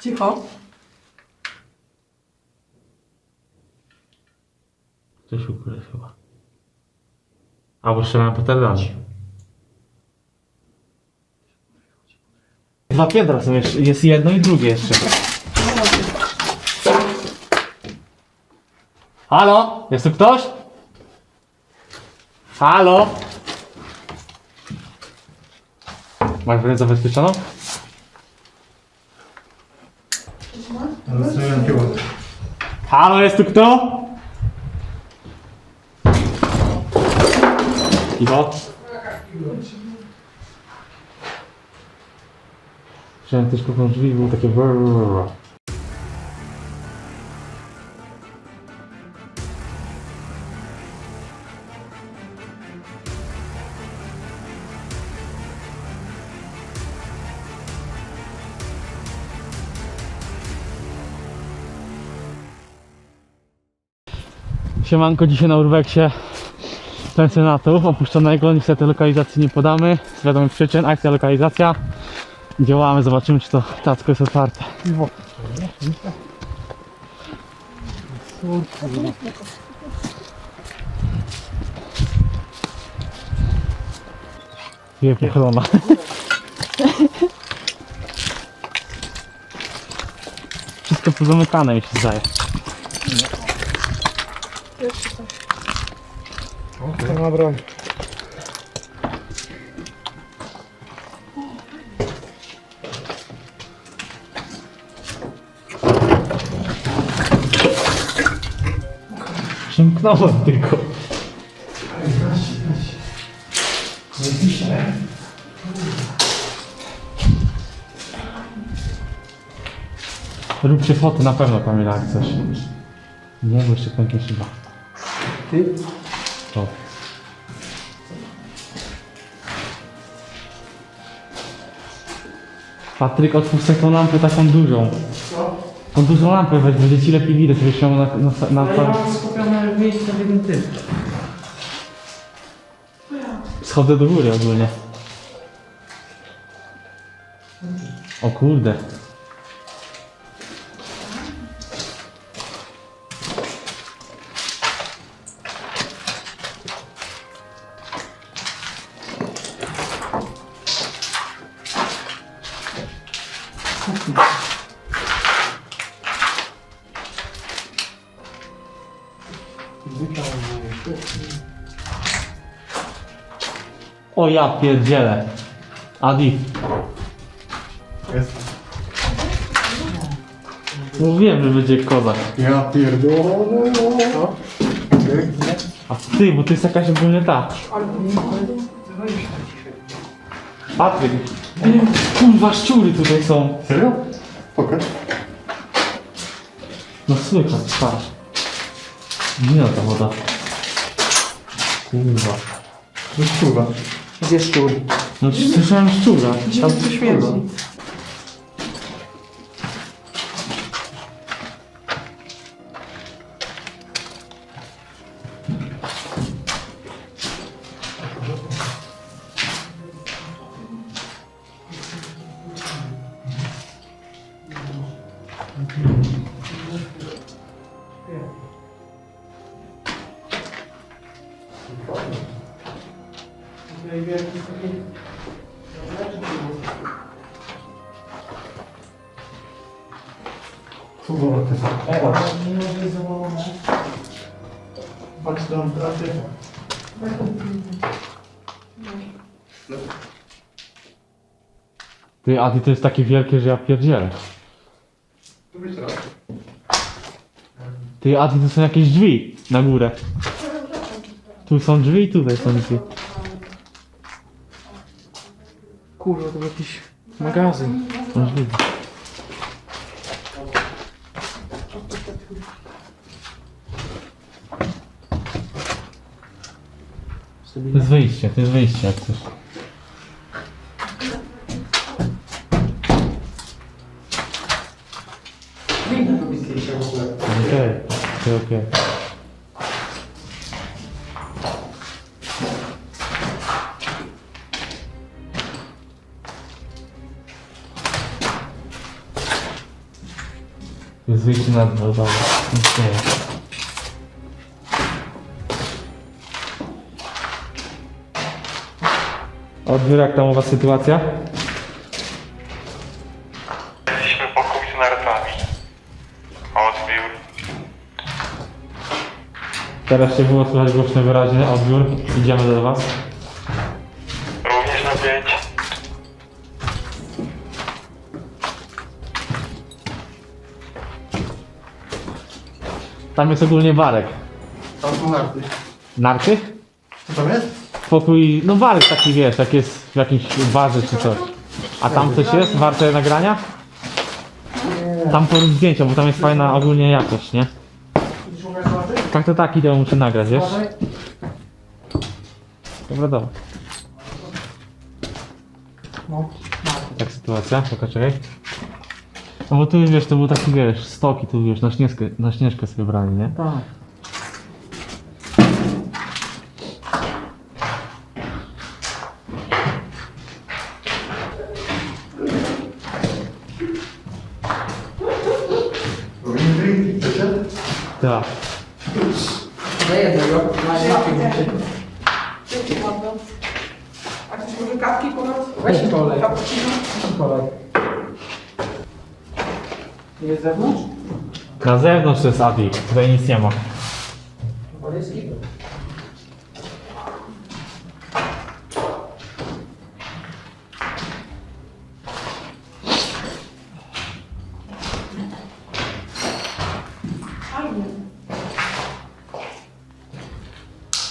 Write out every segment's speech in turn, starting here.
Cicho. Coś ukrył chyba. Albo strzelałem petardami. Dwa piętra są jeszcze. Jest jedno i drugie jeszcze. Halo? Jest tu ktoś? Halo? Masz wręcz zabezpieczoną? Ale co ja piło? Halo, jest tu kto? Iwo? Chciałem też kupnąć drzwi, było takie brrrr. Siemanko, dzisiaj na Urweksie pensjonatu opuszczonego, niestety lokalizacji nie podamy, z wiadomych przyczyn, akcja lokalizacja. Działamy, zobaczymy czy to tacko jest otwarte. Wie pochylona. Wszystko pozamykane mi się zdaje. Dobra. Przymknąłem tylko. Róbcie foty na pewno Kamila jak coś. Nie, bo jeszcze pęknie szyba. Ty? To. Patryk, otwórz tą lampę taką dużą. Co? Tą dużą lampę weź, będzie ci lepiej widać, żebyś miał na, na, na, Ale ja na mam skupione miejsce w jednym tym. Schodzę do góry ogólnie. O kurde. O ja pierdzielę. Adi, Jest. mówiłem, że będzie kozak. Ja pierdolę. Co? A ty, bo to jest jakaś ogólnie ta. Patryk. Ty, Kurwa, szczury tutaj są. Serio? Pokaż. No słychać, patrz. Nie ta woda. Kurwa. No kurwa. Gdzie szczur? No słyszałem szczura. Tam tu śmierdzi. A ty. Ty, Adi, to jest takie wielkie, że ja pierdzielę. Tu być raz. Ty, Adi, to są jakieś drzwi na górę. Tu są drzwi i tutaj są drzwi. Kurwa, to był jakiś magazyn. Możliwe. To jest wyjście, to jest wyjście jak coś. Okej, okej, okej. Jest wyjście na dno, dobra. Nic nie jest. Odbiór, jak tam u was sytuacja? Jesteśmy pokój z nartami. Odbiór. Teraz się było słychać głośno wyraźnie, odbiór. Idziemy do was. Również na pięć. Tam jest ogólnie barek. Tam są narty. Narty? Co tam jest? Pokój, no barek taki wiesz, jak jest w jakimś barze czy coś. A tam coś jest warte nagrania? Tam porób zdjęcia, bo tam jest fajna ogólnie jakość, nie? Tak to tak, idę muszę nagrać, wiesz? Dobra, dobra. No. Tak sytuacja, pokaczaj. No bo tu wiesz, to był taki wiesz, stoki tu wiesz, na śnieżkę, na śnieżkę sobie brali, nie? Tak. Tak. Dzięki bardzo. A ktoś może kawki ponad? Weź kolej. Cappuccino? kolej. Jest zewnątrz? Na zewnątrz to jest Adi, tutaj nic nie ma.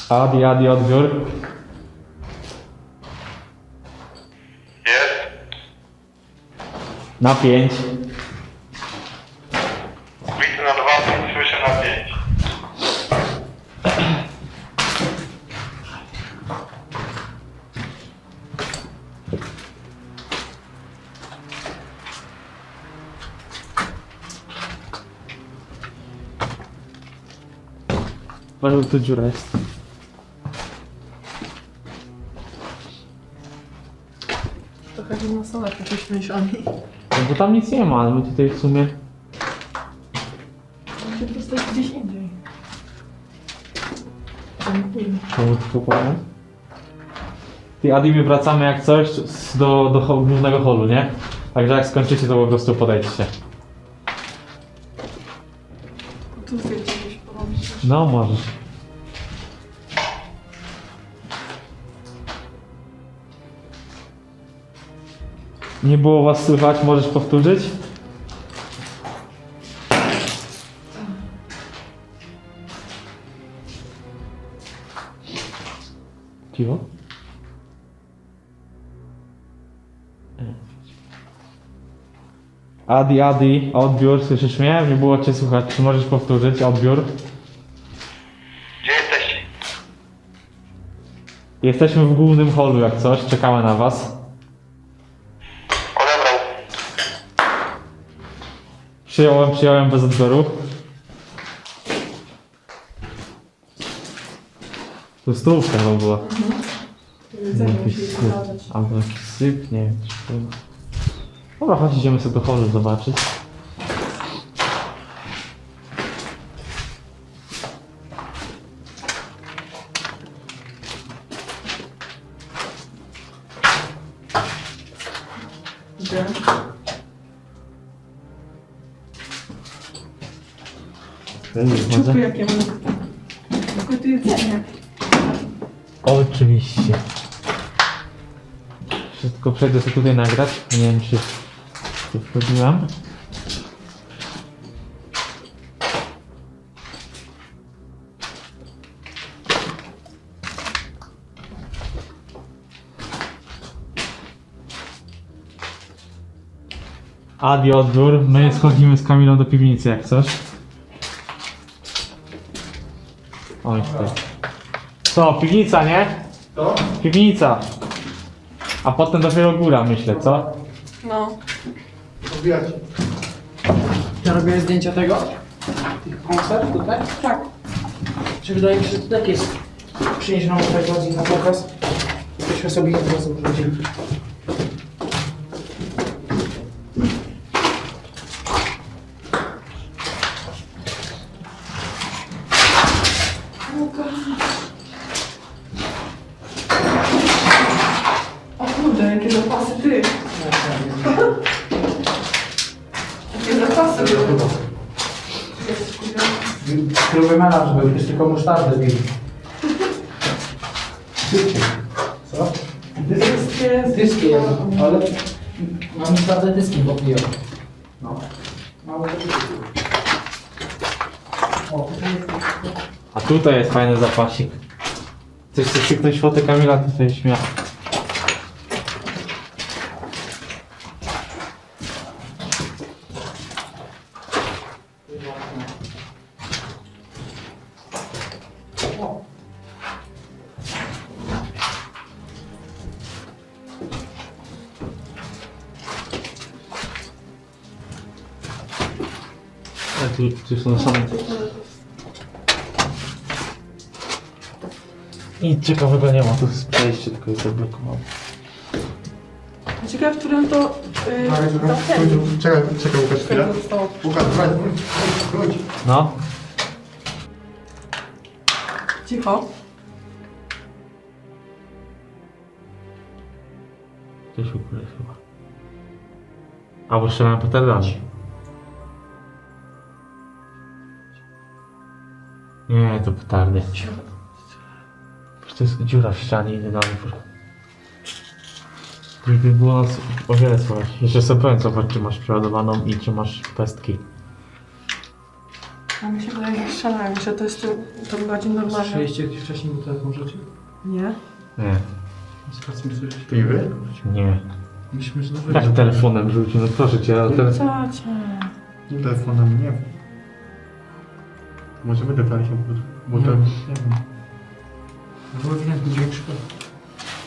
Adi, Adi, odbiór. Jest. Na pięć. Widzę na dwa, słyszę na pięć. Bardzo tu dziura jest. Myślami. No bo tam nic nie ma, ale my tutaj w sumie... Muszę dostać gdzieś indziej. Dziękuję. Czemu tylko powiem? Ty Adi, my wracamy jak coś z- do, do głównego holu, nie? Także jak skończycie, to po prostu podejdźcie. Tu zdjęcie gdzieś porobić. No, możesz. Nie było was słychać, możesz powtórzyć? Cicho? Adi, Adi, odbiór, słyszysz mnie? Nie było cię słychać, czy możesz powtórzyć odbiór? Gdzie jesteście? Jesteśmy w głównym holu jak coś, czekamy na was. Przyjąłem, przyjąłem bez odbioru. Tu stówka chyba była. Jedzenie Jakiś syp, albo jakiś syp, nie wiem. czy to- Dobra, chodź idziemy sobie do holu zobaczyć. Gdzie? Czupy jakie mam. Tylko tu jedzenie. Oczywiście. Wszystko przejdę sobie tutaj nagrać. Nie wiem czy tu wchodziłam. Adi odbiór. My schodzimy z Kamilą do piwnicy jak coś. Oj, tutaj. Co, piwnica, nie? To? Piwnica. A potem dopiero góra, myślę, co? No. Odbijacie. Ja robię zdjęcia tego. Tych koncert tutaj. Tak. Czy wydaje mi się, że to tak jest. Przynieść nam tutaj bardziej na pokaz. Byśmy sobie jedno razu urządzili. Jakie zapasy ty? Jakie zapasy były? Jest, kurde. Kluby melanż musztardę pili. Co? Dyski jedzą, ale mam musztardę dyski popiją. No. Mało O, tutaj jest... A tutaj jest fajny zapasik. Chcesz sobie krzyknąć fotę Kamila, to sobie śmiał. Tu, tu są same Nic ciekawego nie ma, tu jest przejście, tylko jest zablokowane. Ciekawe, w którym to... Yy, zamknięciu Czekaj, czekaj Łukasz chwilę. zostało. Łukasz, wróć, wróć, wróć. No, Cicho. gdzieś u góry chyba. Albo strzelałem petardami. Nie, to petardy. Przecież to jest dziura w ścianie i dynamik. Gdyby było nas o wiele słychać. Jeszcze sobie powiem, zobacz, czy masz przeładowaną i czy masz pestki. A mi się wydaje, że strzelałem, że to jest to, to bardziej normalne. Słyszeliście jakieś wcześniej był telefon rzeczy? Nie? Nie, Sprawdźmy, coś. Piwy? nie. Myślimy, że Tak telefonem rzucił, no proszę cię, ale teraz... Co cię? Telefonem nie wiem. Może będę się bo to Nie. nie wiem. Było ewidentnie dźwięk szkoły.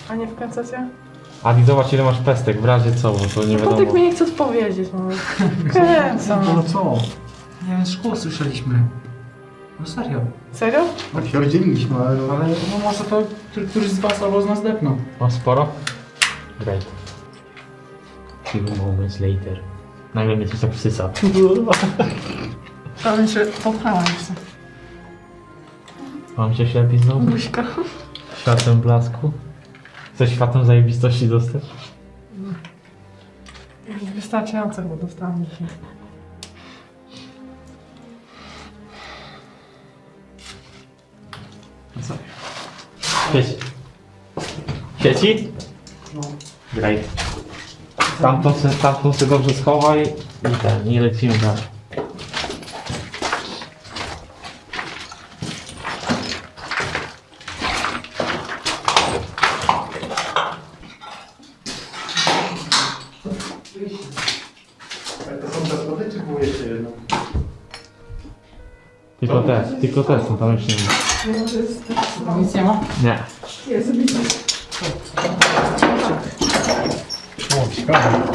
A nie wkręcacie? Adi, zobacz ile masz pestek, w razie co, bo to nie No Potek wiadomo. mi nie chce odpowiedzieć, no. Kręcam. No co? Nie wiem, szkło słyszeliśmy. No serio. Serio? Tak się rozdzieliliśmy, ale... Ale no może to który- któryś z was albo z nas depnął. Mam sporo? Great. Few moments later. Nagle mnie coś tak wsysa. Ale się popchałam się. Mam cię ślepi znowu? Buźka. Światem blasku? Chcesz światem zajebistości dostać? Wystarczająco chyba dostałam dzisiaj. Co? Sieci. Sieci? No. Great. Tamtą se, tamtą se dobrze schowaj i ten, i lecimy dalej. Ale to są te schody, czy było jeszcze jedno? Tylko te, tylko te są, tam już nie ma. Nic nie ma? Nie.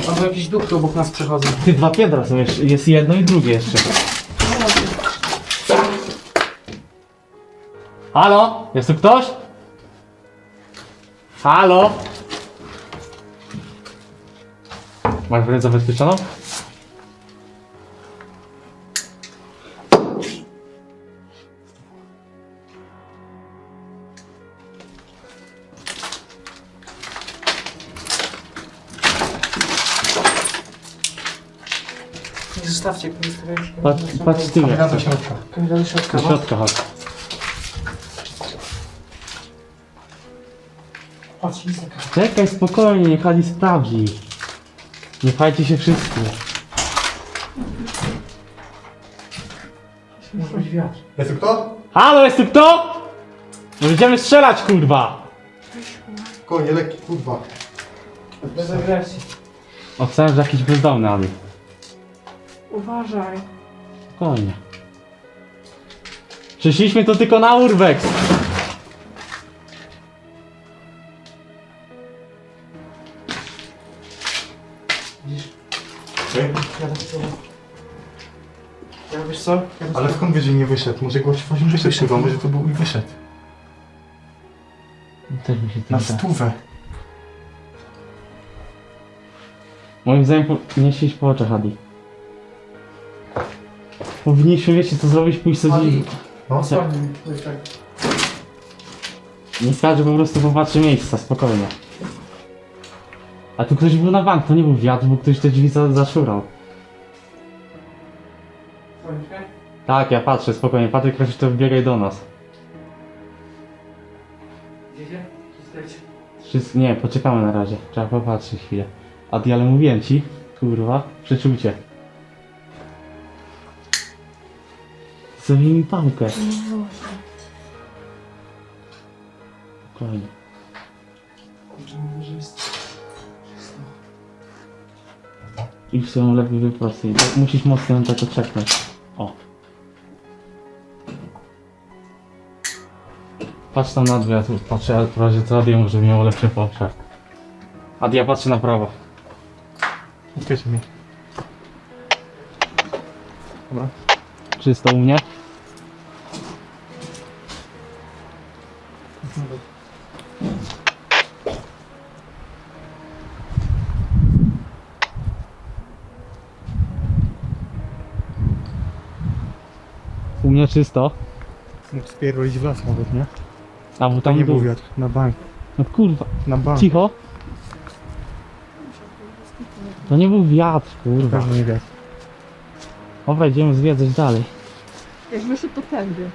Albo jakieś duchy obok nas przechodzą. Ty dwa piętra są jeszcze, jest jedno i drugie jeszcze. Halo? Jest tu ktoś? Halo? Masz wręcz zabezpieczoną? Patrz, ty Kamera jak do chcesz. środka. Kamila do środka. Do no. środka chodź. Patrz, nic nie. Czekaj spokojnie, niech Ali sprawdzi. Nie fajcie się wszyscy. Może być wiatr. Jest tu kto? Halo, jest tu kto? No Będziemy strzelać, kurwa! Konie, lekki, kurwa. Bez agresji. Obstałem, że jakiś bezdomny, Ali. Uważaj. Spokojnie. Przyszliśmy tu tylko na? Okej. Ja tak co? Wiesz co? Ja Ale skąd wiesz, że nie wyszedł? Może gość właśnie wyszedł chyba, może to był i wyszedł. Też mi się Na to stówę. Moim zdaniem powinniście iść po oczach, Adi. Powinniśmy, wiecie co zrobić, pójść sobie... Ali. No, Sprawdź mi, to jest tak. Nie skaże, po prostu popatrzy miejsca, spokojnie. A tu ktoś był na bank, to nie był wiatr, bo ktoś te drzwi za, zaszurał. Słoneczkę? Tak, ja patrzę, spokojnie. Patryk, proszę to wbiegaj do nas. Idziecie? Czy stoicie? Wszyscy, nie, poczekamy na razie. Trzeba popatrzeć chwilę. A ty, ale mówiłem ci, kurwa, przeczucie. Zabij mi pałkę. Spokojnie. Kurczę, mówię, że jest czysto. I w swoją lewy wyprostuj. Tak, musisz mocno na to czeknąć. O. Patrz tam na dół, ja tu patrzę, ale w razie co Adia może miał lepszy poszar. Adia patrzy na prawo. Odkrycie mi. Dobra. Czysto u mnie. Mnie czysto. Mógł spierdolić w las nawet, nie? A bo To tam nie był był. wiatr. Na bank. No kurwa, Na bank. cicho. To nie był wiatr, kurwa. Pewnie nie wiatr. Dobra, idziemy zwiedzać dalej. Jak wyszedł to tędy.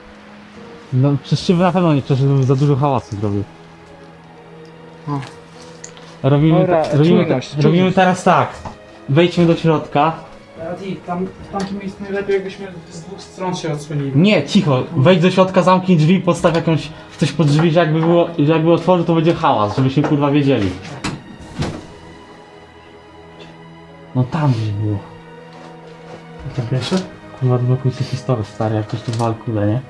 No przez szyby na pewno nie przeszedł, za dużo hałasu zrobił. O. Robimy, Dobra, robimy, czujność, robimy czujność. teraz tak. Wejdźmy do środka. Adi, tam, w tamtym miejscu najlepiej jakbyśmy z dwóch stron się odsłonili. Nie, cicho. Wejdź do środka, zamknij drzwi, podstaw jakąś coś pod drzwi, że jakby było, że jakby otworzył to będzie hałas, żebyśmy kurwa wiedzieli. No tam gdzieś było. To pierwsze? Kurwa odblokuj sobie historię stary, jak ktoś tu wal kulę, nie?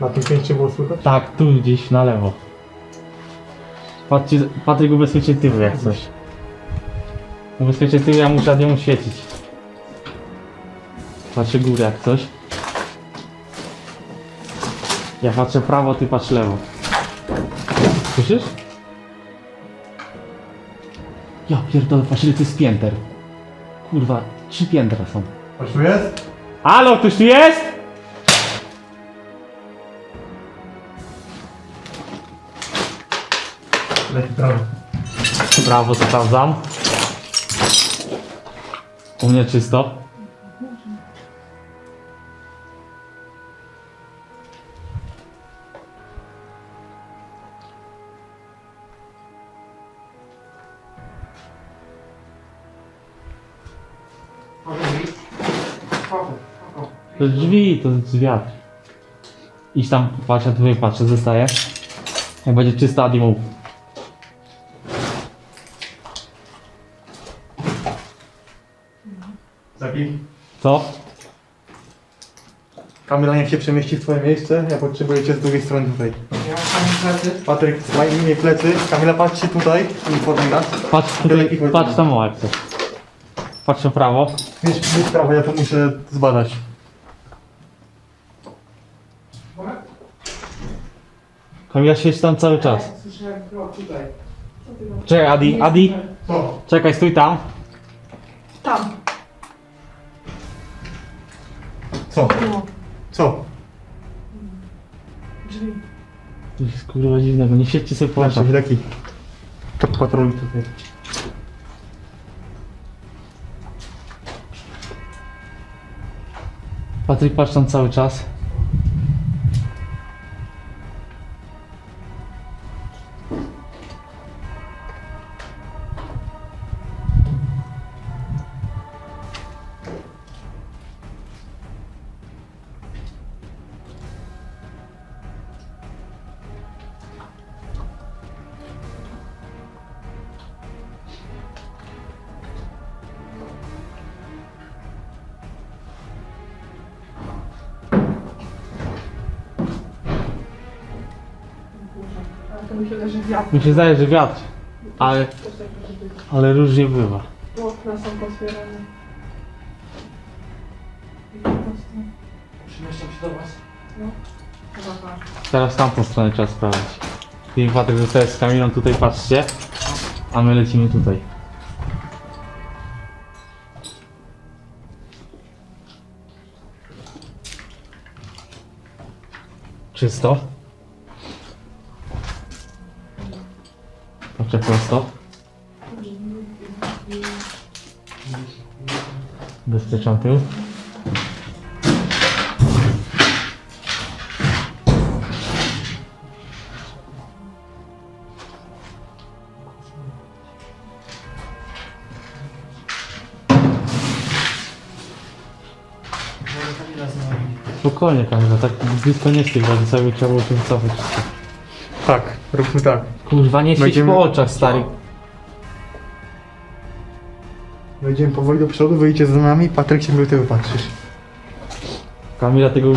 Na tym pięcie było słychać? Tak, tu gdzieś na lewo. Patrzcie, Patryk ubezpieczy tyły jak coś. Ubezpieczy tyły, ja muszę mu świecić. Patrzę górę jak coś. Ja patrzę prawo, ty patrz lewo. Słyszysz? Ja pierdolę, patrz ile to jest pięter. Kurwa, trzy piętra są. Chodź tu jest? Halo, ktoś tu jest? Leci prawo. Brawo, sprawdzam. U mnie czysto. To jest drzwi, to jest wiatr. Idź tam, patrz, ja tutaj patrzę, zostaję. Jak będzie czysta, Adi mów. Zabij. Co? Kamila niech się przemieści w twoje miejsce, ja potrzebuję cię z drugiej strony tutaj. Ja mam plecy. Patryk, trzymaj mnie plecy. Kamila, patrzcie tutaj, informuj nas. Patrz tutaj, patrz tam o jak coś. Patrz na prawo. Mieć, mieć prawo, ja to muszę zbadać. Kamila siedź tam cały czas. Słyszę jak było tutaj. Czekaj, Adi, Adi. Co? Czekaj, stój tam. Tam. Co? No. Co? Drzwi. To jest kurwa dziwnego, nie siedźcie sobie po Patrzcie, oczach. taki. To patroluj tutaj. Patryk, patrz tam cały czas. Mi się zdaje, że wiatr. Ale, ale różnie bywa. Okna są potwierane. I po prostu. Przemieszczam się do was. Chyba tak. Teraz tamtą stronę trzeba sprawdzić. Ty i Patryk zostajesz z Kamilą, tutaj patrzcie. A my lecimy tutaj. Czysto. Jeszcze prosto. Bezpieczam tył. Spokojnie kamera, tak blisko nie z cały trzeba było się wycofać. Tak róbmy tak. Kurwa, nie świeć Będziemy- po oczach, stary. Wejdziemy powoli do przodu, wyjdziecie za nami, Patryk się do tyłu patrzysz. Kamila, tego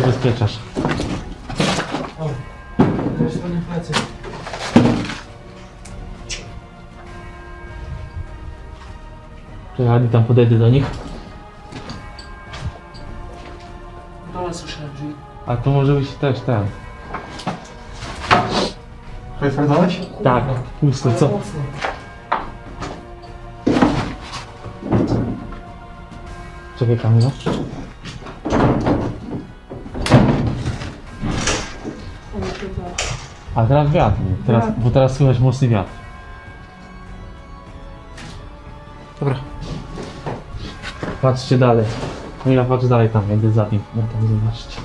pewnie plecy. Czekaj, tam podejdę do nich. Dole słyszałem drzwi. A to może być też ten. To sprawdzałeś? Tak, pusto, co? Czekaj Kamila. A teraz wiatr, teraz, bo teraz słychać mocny wiatr. Dobra. Patrzcie dalej. Kamila, patrz dalej tam, jakby za nim. No tam zobaczcie.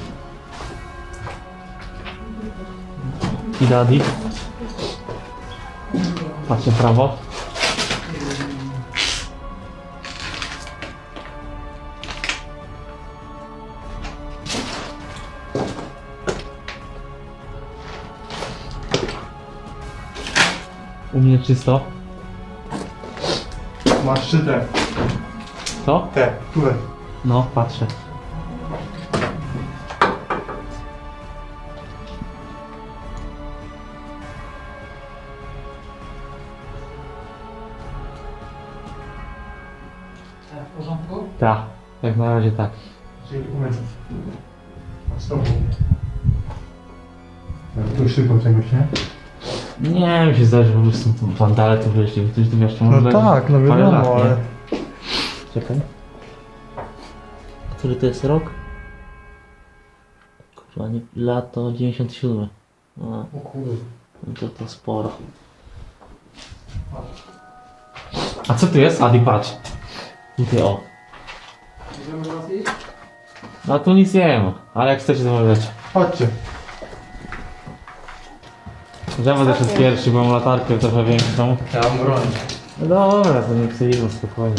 I Daddy. W prawo. U mnie czysto. Masz trzy te. Co? Te, które? No, patrzę. Czegoś, nie? Nie, mi się zdaje, że po prostu tu wandale. Ktoś tu wiesz, może No tak, no wiadomo, ale... Czekaj. Który to jest rok? Kurwa, nie, lato 97. No, O kurde. no to, to sporo. A co tu jest? Adi, patrz. Tutaj o. Możemy was iść? No tu nic nie ma, ale jak chcecie to możecie. Chodźcie. Ja będę szedł pierwszy, bo mam latarkę trochę większą. Ja mam broń. No dobra, to nie przyjmę spokojnie.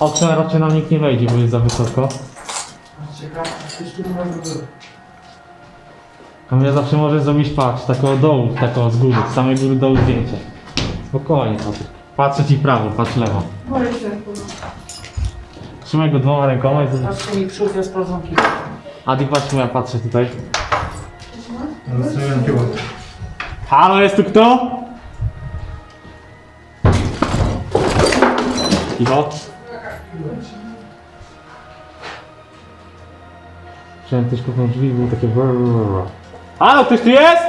Oknem raczej nam nikt nie wejdzie, bo jest za wysoko. Drugiego. Kamila zawsze może zrobić patrz, takiego dołu, takiego z góry, z samej góry dołu zdjęcie. Spokojnie, Patryk. Patrzę ci w prawo, patrz w lewo. Boję się. kurwa. Trzymaj go dwoma rękoma i zobacz. Patrzcie mi przód, ja sprawdzam kilka. Adi, patrz, ja patrzę tutaj. Zostawiam tyłu. Halo, jest tu kto? Cicho. Chciałem też kupnąć drzwi, było takie. Halo, ktoś tu jest?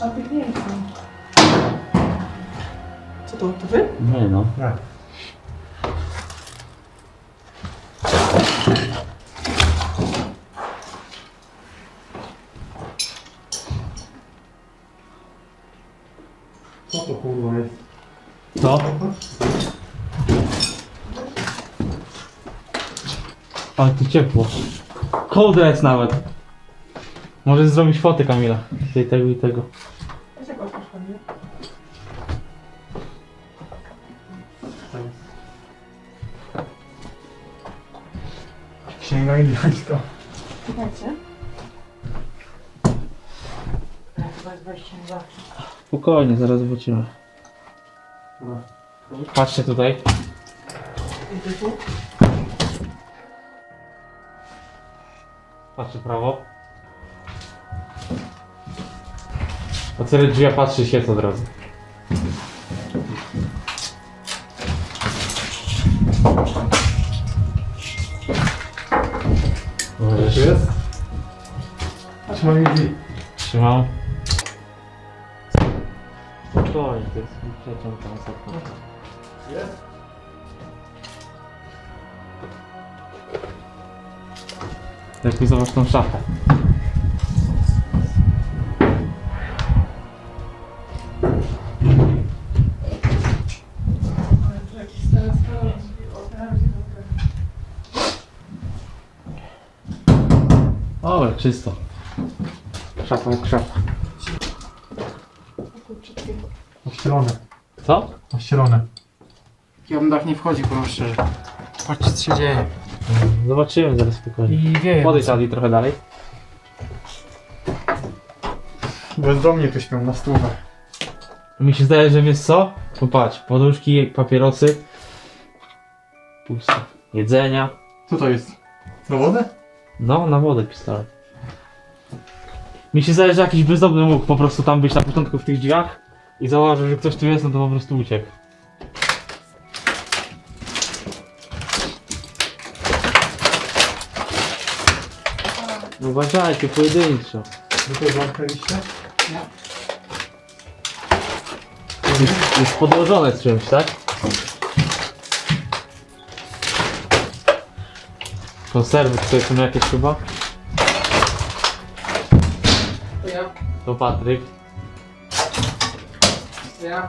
A pięknie. Co to, to wy? Nie no. Tak. Co to kurwa jest? Co? Ale tu ciepło. Kołdra jest nawet. Możesz zrobić fotę Kamila. Tutaj tego i tego. Nie? Księga i dać to. Czekajcie. Chyba jest wejście na zawsze. Spokojnie, zaraz zobaczymy. Patrzcie tutaj. Idę tu? Patrzę w prawo. Otwieraj drzwi, a patrzy się od razu. Możesz. Jest? Trzymaj drzwi. Trzymam. Spokojnie, to jest przeciąg tam sekund. Jest? Lepiej załóż tą szafę. Dobra, czysto. Szafa jak szafa. Ościelone, Co? ościelone. Ja bym tak nie wchodził, powiem szczerze. Patrzcie co się dzieje. Zobaczymy zaraz spokojnie. I wieje. Podejdź Adi trochę dalej. Bezdomnie tu śpią na stówach. Mi się zdaje, że wiesz co? Popatrz, poduszki, papierosy. Pusto. Jedzenia. Co to jest? Na wodę? No, na wodę pistolet. Mi się zdaje, że jakiś bezdomny mógł po prostu tam być na początku w tych drzwiach i zauważył, że ktoś tu jest, no to po prostu uciekł. Uważajcie, pojedynczo. Wy to zamknęliście? Jest, jest podłożone z czymś, tak? Konserwy tutaj są jakieś chyba? To ja, To Patryk. to ja.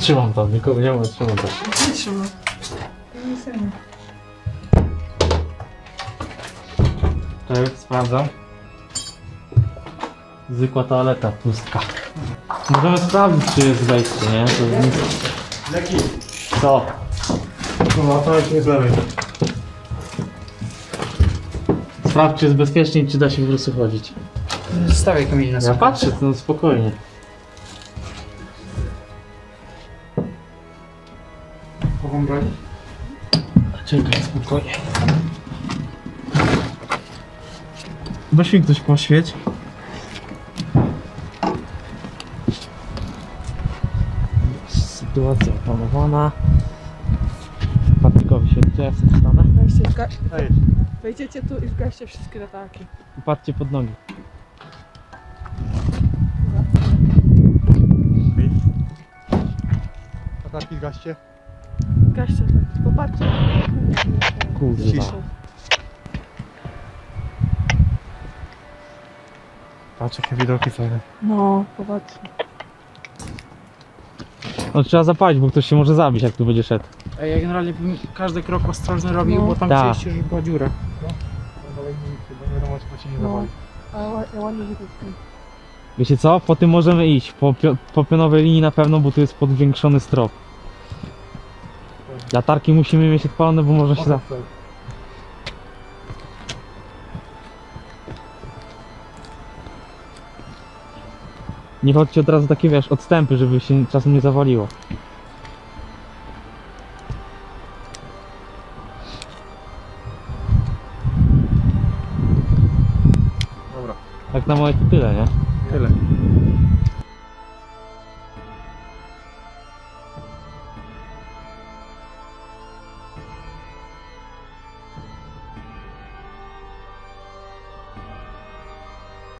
Trzymam tam, nikogo nie ma, trzymam tam. Nie trzymam. Tak, sprawdzam. Zwykła toaleta, pustka. Możemy sprawdzić, czy jest wejście, nie? To nic... Co? No, to jest nie z lewej. Sprawdź, czy jest bezpiecznie i czy da się po prostu chodzić. Stawiaj kamień na Ja patrzę, no spokojnie. Chowam broń. Czekaj, spokojnie. Weź mi ktoś poświeć. Sytuacja opanowana. Patrykowi się ja sobie stanę. Weźcie, zga... Ej, Wejdziecie tu i zgaście wszystkie latarki. Patrzcie pod nogi. latarki zgaście. Zgaście tak. Popatrzcie. Kurwa. Patrz jakie widoki fajne. No, popatrzcie. No trzeba zapalić, bo ktoś się może zabić, jak tu będzie szedł. A ja generalnie bym każdy krok ostrożny robił, No. bo tam Tak. przejście, że była dziura. No nie wiadomo czy się nie No. zawali. A ja, ja ładnie widać. Wiecie co? Po tym możemy iść. Po, pio- po pionowej linii na pewno, bo tu jest podwiększony strop. Latarki musimy mieć odpalone, bo może się za... Nie chodźcie od razu takie, wiesz, odstępy, żeby się czasem nie zawaliło. Dobra. Tak na moje to tyle, nie? Tyle.